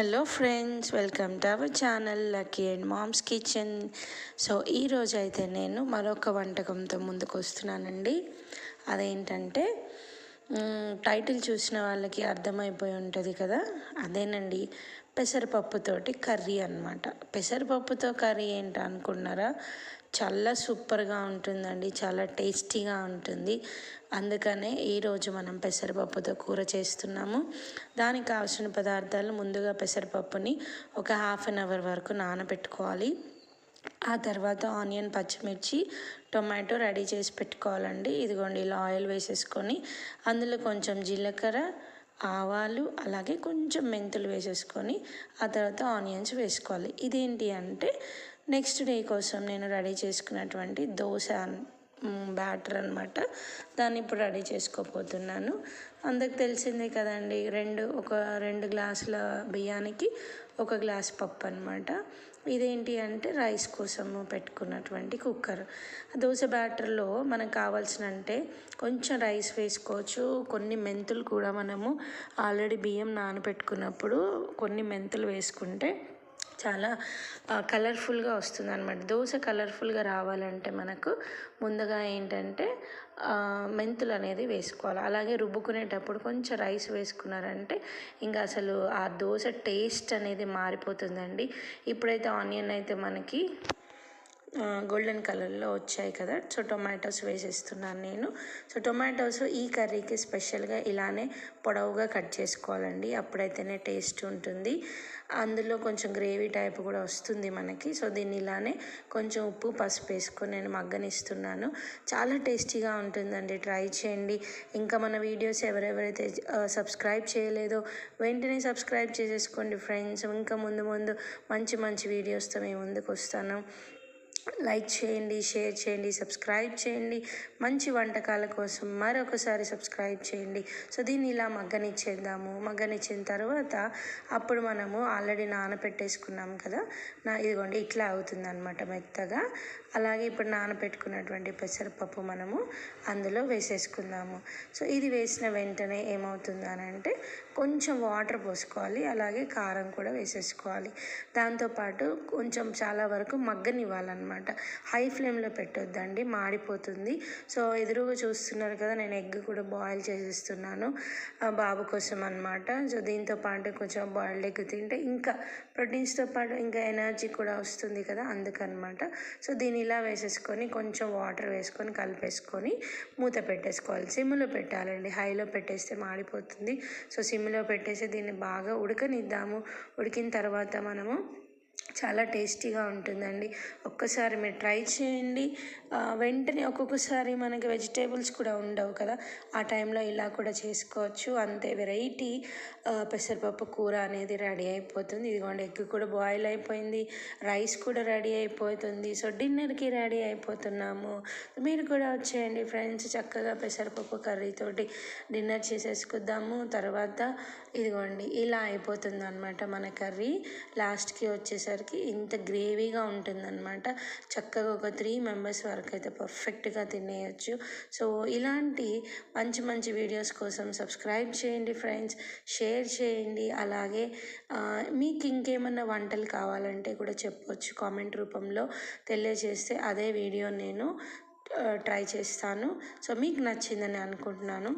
Hello friends welcome to our channel Lucky and mom's kitchen. So ఈరోజు అయితే నేను మరొక వంటకంతో ముందుకు వస్తున్నానండి అదేంటంటే టైటిల్ చూసిన వాళ్ళకి అర్థమైపోయి ఉంటుంది కదా? అదేనండి పెసరపప్పుతోటి కర్రీ అన్నమాట. పెసరపప్పుతో కర్రీ ఏంటి అనుకున్నారా? చాలా సూపర్గా ఉంటుందండి చాలా టేస్టీగా ఉంటుంది. అందుకనే ఈరోజు మనం పెసరపప్పుతో కూర చేస్తున్నాము. దానికి కావాల్సిన పదార్థాలు ముందుగా పెసరపప్పుని ఒక హాఫ్ అన్ అవర్ వరకు నానబెట్టుకోవాలి. ఆ తర్వాత ఆనియన్ పచ్చిమిర్చి టొమాటో రెడీ చేసి పెట్టుకోవాలండి. ఇదిగోండి ఇలా ఆయిల్ వేసేసుకొని అందులో కొంచెం జీలకర్ర ఆవాలు అలాగే కొంచెం మెంతులు వేసేసుకొని ఆ తర్వాత ఆనియన్స్ వేసుకోవాలి. ఇదేంటి అంటే నెక్స్ట్ డే కోసం నేను రెడీ చేసుకున్నటువంటి దోశ బ్యాటర్ అనమాట దాన్ని ఇప్పుడు రెడీ చేసుకోబోతున్నాను. అందరికి తెలిసిందే కదండి రెండు ఒక రెండు గ్లాసుల బియ్యానికి ఒక గ్లాస్ పప్పు అనమాట ఇదేంటి అంటే రైస్ కోసము పెట్టుకున్నటువంటి కుక్కర్. దోశ బ్యాటర్లో మనకు కావాల్సిన అంటే కొంచెం రైస్ వేసుకోవచ్చు. కొన్ని మెంతులు కూడా మనము ఆల్రెడీ బియ్యం నానబెట్టుకున్నప్పుడు కొన్ని మెంతులు వేసుకుంటే చాలా కలర్ఫుల్గా వస్తుంది అనమాట దోశ కలర్ఫుల్గా రావాలంటే మనకు ముందుగా ఏంటంటే మెంతులు అనేది వేసుకోవాలి. అలాగే రుబ్బుకునేటప్పుడు కొంచెం రైస్ వేసుకున్నారంటే ఇంకా అసలు ఆ దోశ టేస్ట్ అనేది మారిపోతుందండి. ఇప్పుడైతే ఆనియన్ అయితే మనకి గోల్డెన్ కలర్లో వచ్చాయి కదా. సో టొమాటోస్ వేసేస్తున్నాను నేను. సో టొమాటోస్ ఈ కర్రీకి స్పెషల్గా ఇలానే పొడవుగా కట్ చేసుకోవాలండి. అప్పుడైతేనే టేస్ట్ ఉంటుంది. అందులో కొంచెం గ్రేవీ టైప్ కూడా వస్తుంది మనకి. సో దీన్ని ఇలానే కొంచెం ఉప్పు పసుపు వేసుకొని నేను మగ్గనిస్తున్నాను. చాలా టేస్టీగా ఉంటుందండి. ట్రై చేయండి. ఇంకా మన వీడియోస్ ఎవరెవరైతే సబ్స్క్రైబ్ చేయలేదో వెంటనే సబ్స్క్రైబ్ చేసేసుకోండి ఫ్రెండ్స్ ఇంకా ముందు ముందు మంచి మంచి వీడియోస్తో మేము ముందుకు వస్తాను. లైక్ చేయండి షేర్ చేయండి సబ్స్క్రైబ్ చేయండి. మంచి వంటకాల కోసం మరొకసారి సబ్స్క్రైబ్ చేయండి. సో దీన్ని ఇలా మగ్గనిచ్చేద్దాము. మగ్గనిచ్చిన తర్వాత అప్పుడు మనము ఆల్రెడీ నానబెట్టేసుకున్నాం కదా. నా ఇదిగోండి ఇట్లా అవుతుంది అనమాట మెత్తగా. అలాగే ఇప్పుడు నానబెట్టుకున్నటువంటి పెసరపప్పు మనము అందులో వేసేసుకుందాము. సో ఇది వేసిన వెంటనే ఏమవుతుందనంటే కొంచెం వాటర్ పోసుకోవాలి. అలాగే కారం కూడా వేసేసుకోవాలి. దాంతోపాటు కొంచెం చాలా వరకు మగ్గనివ్వాలన్నమాట. హై ఫ్లేమ్లో పెట్టొద్దండి మాడిపోతుంది. సో ఎదురుగా చూస్తున్నారు కదా నేను ఎగ్ కూడా బాయిల్ చేసేస్తున్నాను బాబు కోసం అనమాట. సో దీంతో పాటు కొంచెం బాయిల్డ్ ఎగ్ తింటే ఇంకా ప్రోటీన్స్తో పాటు ఇంకా ఎనర్జీ కూడా వస్తుంది కదా అందుకనమాట. సో దీన్ని ఇలా వేసేసుకొని కొంచెం వాటర్ వేసుకొని కలిపేసుకొని మూత పెట్టేసుకోవాలి. సిమ్లో పెట్టాలండి. హైలో పెట్టేస్తే మాడిపోతుంది. సో సిమ్లో పెట్టేసి దీన్ని బాగా ఉడకనిద్దాము. ఉడికిన తర్వాత మనము చాలా టేస్టీగా ఉంటుందండి. ఒక్కసారి మీరు ట్రై చేయండి. వెంటనే ఒక్కొక్కసారి మనకి వెజిటేబుల్స్ కూడా ఉండవు కదా. ఆ టైంలో ఇలా కూడా చేసుకోవచ్చు. అంతే వెరైటీ పెసరపప్పు కూర అనేది రెడీ అయిపోతుంది. ఇదిగోండి ఎగ్ కూడా బాయిల్ అయిపోయింది. రైస్ కూడా రెడీ అయిపోతుంది. సో డిన్నర్కి రెడీ అయిపోతున్నాము. మీరు కూడా వచ్చేయండి ఫ్రెండ్స్ చక్కగా పెసరపప్పు కర్రీతోటి డిన్నర్ చేసేసుకుందాము. తర్వాత ఇదిగోండి ఇలా అయిపోతుంది అనమాట మన కర్రీ. లాస్ట్కి వచ్చేసరికి ఇంత గ్రేవీగా ఉంటుందన్నమాట. చక్కగా ఒక త్రీ మెంబర్స్ వరకు అయితే పర్ఫెక్ట్గా తినేయచ్చు. సో ఇలాంటి మంచి మంచి వీడియోస్ కోసం సబ్స్క్రైబ్ చేయండి ఫ్రెండ్స్ షేర్ చేయండి. అలాగే మీకు ఇంకేమన్నా వంటలు కావాలంటే కూడా చెప్పొచ్చు కామెంట్ రూపంలో. తెలియజేస్తే అదే వీడియో నేను ట్రై చేస్తాను. సో మీకు నచ్చిందని అనుకుంటున్నాను.